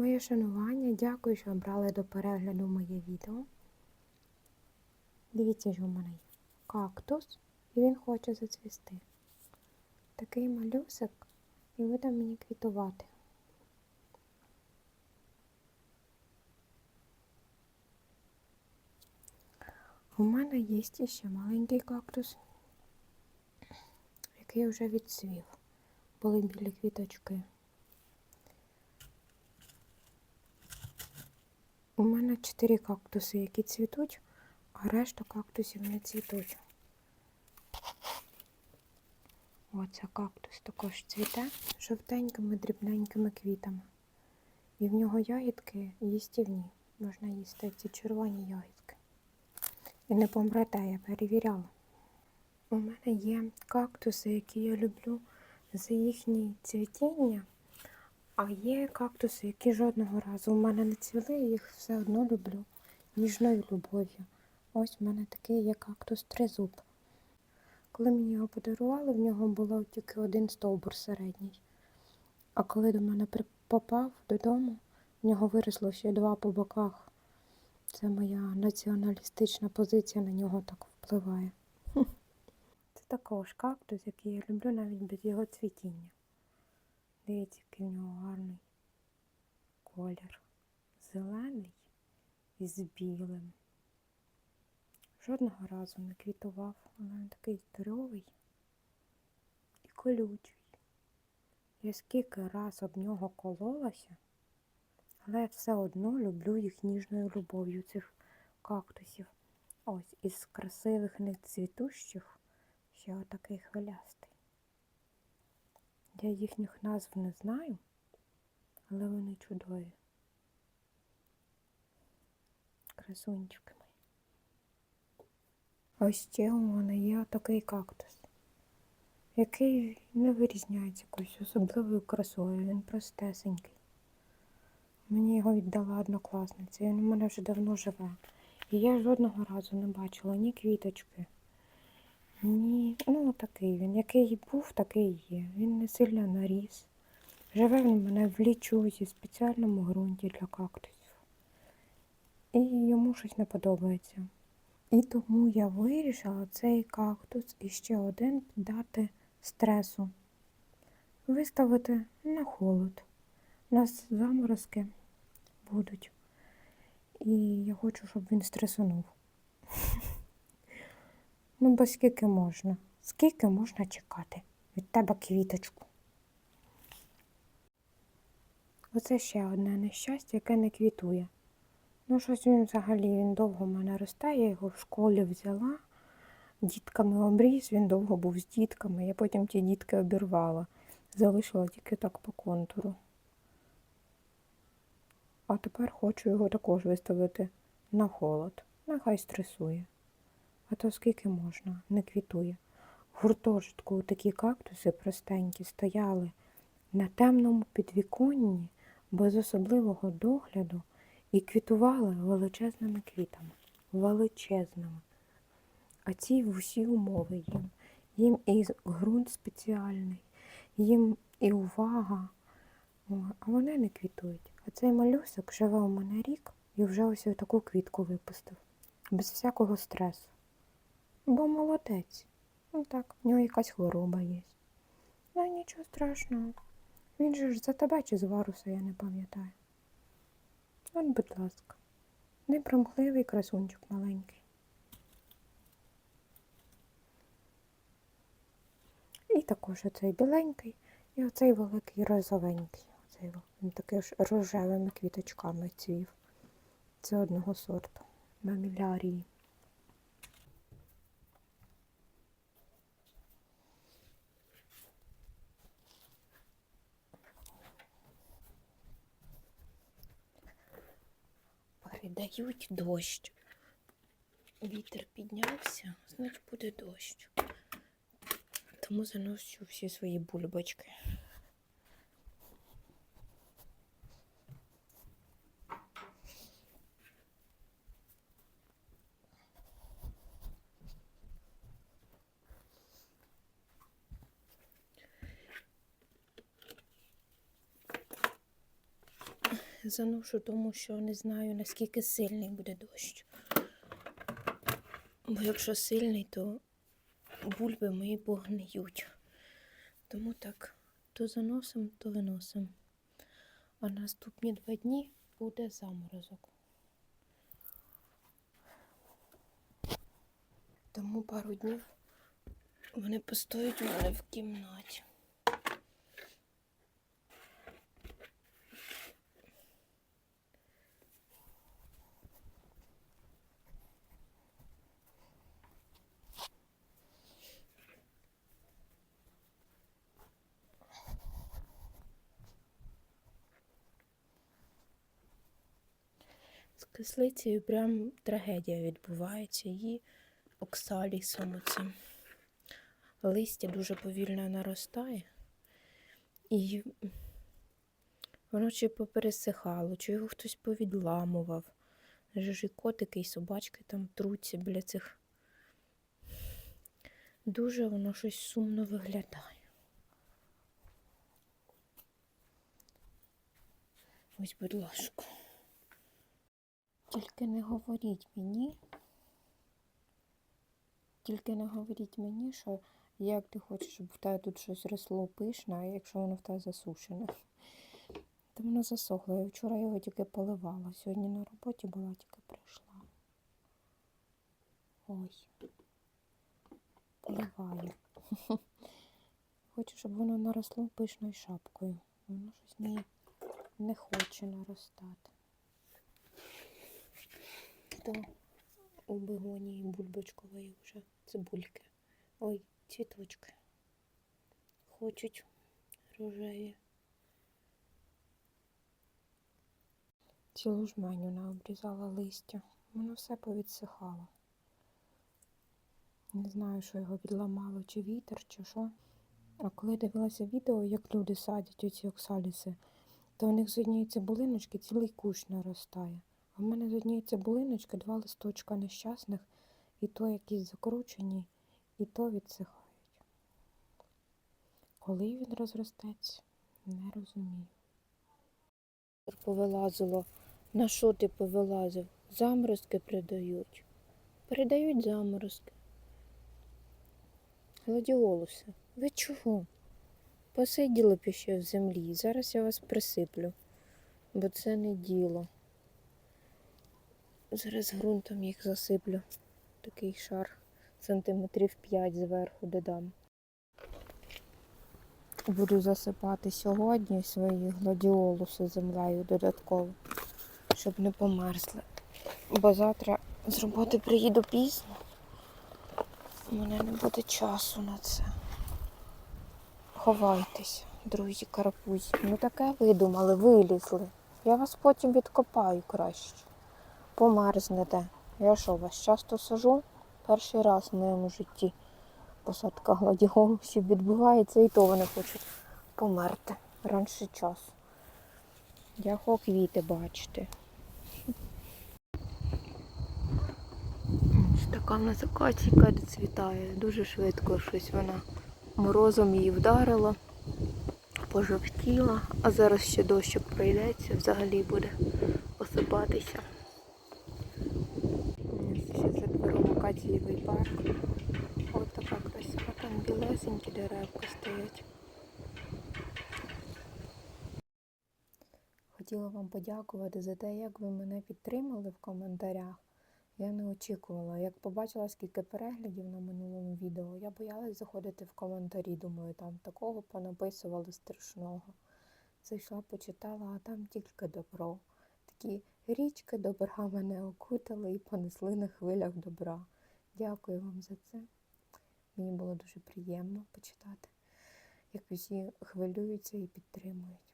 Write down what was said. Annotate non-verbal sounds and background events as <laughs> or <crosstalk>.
Моє шанування, дякую, що обрали до перегляду моє відео. Дивіться, що в мене є кактус, і він хоче зацвісти. Такий малюсик, і буде мені квітувати. У мене є ще маленький кактус, який вже відцвів. Були білі квіточки. У мене чотири кактуси, які цвітуть, а решта кактусів не цвітуть. Оце кактус також цвіте жовтенькими дрібненькими квітами. І в нього ягідки їстівні. Можна їсти ці червоні ягідки. І не помрете, я перевіряла. У мене є кактуси, які я люблю за їхнє цвітіння. А є кактуси, які жодного разу у мене не цвіли, їх все одно люблю ніжною любов'ю. Ось в мене такий є кактус тризуб. Коли мені його подарували, в нього було тільки один стовбур середній. А коли до мене попав додому, в нього виросло ще два по боках. Це моя націоналістична позиція на нього так впливає. <laughs> Це також кактус, який я люблю навіть без його цвітіння. Дивіться, який в нього гарний колір. Зелений і з білим. Жодного разу не квітував, але він такий здоровий і колючий. Я скільки раз об нього кололася, але я все одно люблю їх ніжною любов'ю цих кактусів. Ось із красивих нецвітущих ще отакий хвилястий. Я їхніх назв не знаю, але вони чудові. Красунчики мої. Ось ще у мене є такий кактус, який не вирізняється якоюсь особливою красою. Він простесенький. Мені його віддала однокласниця, він у мене вже давно живе. І я жодного разу не бачила ні квіточки, ні. Ну, такий він. Який був, такий є. Він не сильно наріс. Живе він мене в лічузі, спеціальному ґрунті для кактусів. І йому щось не подобається. І тому я вирішила цей кактус і ще один піддати стресу. Виставити на холод. У нас заморозки будуть. І я хочу, щоб він стресунув. Ну, бо скільки можна? Скільки можна чекати від тебе квіточку? Оце ще одне нещастя, яке не квітує. Ну, щось він взагалі він довго в мене росте, я його в школі взяла, дітками обріз, він довго був з дітками, я потім ті дітки обірвала, залишила тільки так по контуру. А тепер хочу його також виставити на холод. Нехай стресує. А то скільки можна, не квітує. В гуртожитку такі кактуси простенькі стояли на темному підвіконні без особливого догляду і квітували величезними квітами. Величезними. А ці в усі умови їм. Їм і ґрунт спеціальний, їм і увага. А вони не квітують. А цей малюсик живе у мене рік і вже ось таку квітку випустив. Без всякого стресу. Бо молодець. Ну так, в нього якась хвороба є. Ну нічого страшного. Він же ж за тебе чи з варуса, я не пам'ятаю. От, будь ласка, непромхливий красунчик маленький. І також оцей біленький, і оцей великий розовенький. Оцей він такий ж рожевими квіточками цвів. Це одного сорту. Мамілярії. Передають дощ. Вітер піднявся, значить буде дощ. Тому заношу всі свої бульбочки. Заношу, тому що не знаю, наскільки сильний буде дощ. Бо якщо сильний, то бульби мої погниють. Тому так, то заносим, то виносим. А наступні два дні буде заморозок. Тому пару днів вони постоять у мене в кімнаті. Кислицею прям трагедія відбувається. Її оксалісом оцим. Листя дуже повільно наростає. І воно чи попересихало, чи його хтось повідламував. Ж і котики, і собачки там труться біля цих. Дуже воно щось сумно виглядає. Ось, будь ласка. Тільки не говоріть мені, тільки не говоріть мені, що як ти хочеш, щоб в тебе тут щось росло пишне, а якщо воно в тебе засушене. Та воно засохло. Я вчора його тільки поливала. Сьогодні на роботі була, тільки прийшла. Ой. Поливаю. <laughs> Хочу, щоб воно наросло пишною шапкою. Воно щось не, не хоче наростати. То у бегонії бульбочкової вже цибульки. Ой, цвіточки. Хочуть рожеві. Цілу жменю наобрізала листя. Воно все повідсихало. Не знаю, що його відламало, чи вітер, чи що. А коли дивилася відео, як люди садять оці оксаліси, то у них з однієї цибулиночки цілий кущ наростає. В мене з однієї цибулиночки два листочка нещасних, і то якісь закручені, і то відсихають. Коли він розростеться, не розумію. Повилазило. На що ти повилазив? Заморозки передають. Передають заморозки. Гладіолуси, ви чого? Посиділи б ще в землі. Зараз я вас присиплю, бо це не діло. Зараз ґрунтом їх засиплю. Такий шар сантиметрів 5 зверху додам. Буду засипати сьогодні свої гладіолуси землею додатково, щоб не померзли. Бо завтра з роботи приїду пізно. У мене не буде часу на це. Ховайтеся, друзі карапузі. Ну таке видумали, вилізли. Я вас потім відкопаю краще. Померзнете. Я що, вас часто сажу? Перший раз в моєму житті посадка гладіолусів відбувається, і то вони хочуть померти раніше часу. Я хочу квіти бачити. Ось така в нас акаційка доцвітає. Дуже швидко щось вона морозом її вдарила, пожовтіла, а зараз ще дощик пройдеться, взагалі буде осипатися. Ось Ще за двором парк. Ось така красива, там білесенькі деревка стоять. Хотіла вам подякувати за те, як ви мене підтримали в коментарях. Я не очікувала. Як побачила, скільки переглядів на минулому відео, я боялась заходити в коментарі. Думаю, там такого понаписували страшного. Зайшла, почитала, а там тільки добро. Такі річки добра мене окутали і понесли на хвилях добра. Дякую вам за це. Мені було дуже приємно почитати, як усі хвилюються і підтримують.